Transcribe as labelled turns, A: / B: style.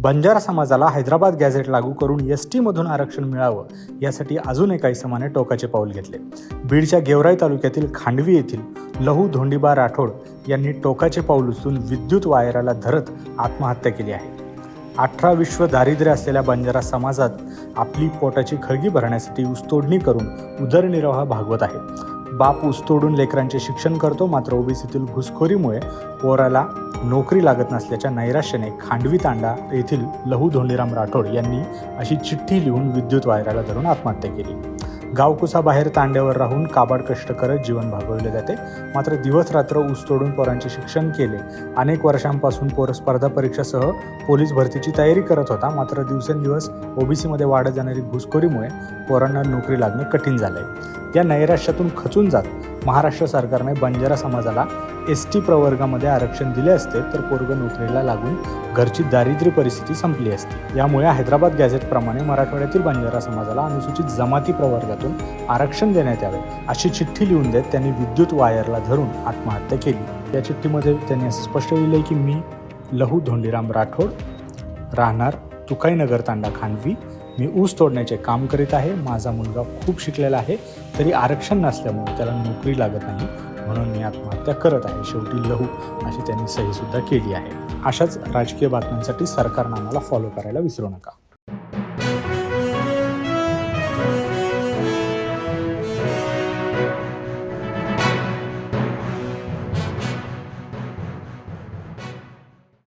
A: बंजारा समाजाला हैदराबाद गॅझेट लागू करून एस टीमधून आरक्षण मिळावं यासाठी अजून एका इसमाने टोकाचे पाऊल घेतले. बीडच्या गेवराई तालुक्यातील खांडवी येथील लहू धोंडीबा राठोड यांनी टोकाचे पाऊल उचलून विद्युत वायराला धरत आत्महत्या केली आहे. अठरा विश्व दारिद्र्य असलेल्या बंजारा समाजात आपली पोटाची खळगी भरण्यासाठी ऊसतोडणी करून उदरनिर्वाह भागवत आहे. बाप ऊसतोडून लेकरांचे शिक्षण करतो मात्र ओबीसीतील घुसखोरीमुळे पोराला नोकरी लागत नसल्याच्या नैराश्याने खांडवी तांडा येथील लहू धोंडीराम राठोड यांनी अशी चिठ्ठी लिहून विद्युत वायराला धरून आत्महत्या केली. गावकुसाबाहेर तांड्यावर राहून काबाड कष्ट करत जीवन भागवले जाते. मात्र दिवस रात्र ऊस तोडून पोरांचे शिक्षण केले. अनेक वर्षांपासून पोर स्पर्धा परीक्षासह पोलीस भरतीची तयारी करत होता. मात्र दिवसेंदिवस ओबीसीमध्ये वाढत जाणारी घुसखोरीमुळे पोरांना नोकरी लागणे कठीण झालंय. या नैराश्यातून खचून जात महाराष्ट्र सरकारने बंजारा समाजाला एस टी प्रवर्गामध्ये आरक्षण दिले असते तर पोरग नोकरीला लागून घरची दारिद्र्य परिस्थिती संपली असती. यामुळे हैदराबाद गॅझेटप्रमाणे मराठवाड्यातील बंजारा समाजाला अनुसूचित जमाती प्रवर्गातून आरक्षण देण्यात यावे अशी चिठ्ठी लिहून देत त्यांनी विद्युत वायरला धरून आत्महत्या केली. या चिठ्ठीमध्ये त्यांनी असं स्पष्ट लिहिलंय की मी लहू धोंडीराम राठोड राहणार तुकाईनगर तांडा खानवी मी ऊस तोडण्याचे काम करीत आहे. माझा मुलगा खूप शिकलेला आहे. तरी आरक्षण नसल्यामुळे त्याला नोकरी लागत नाही. म्हणून मी आत्महत्या करत आहे. शेवटी लहू अशी त्यांनी सहीसुद्धा केली आहे. अशाच राजकीय बातम्यांसाठी सरकारनं आम्हाला फॉलो करायला विसरू नका.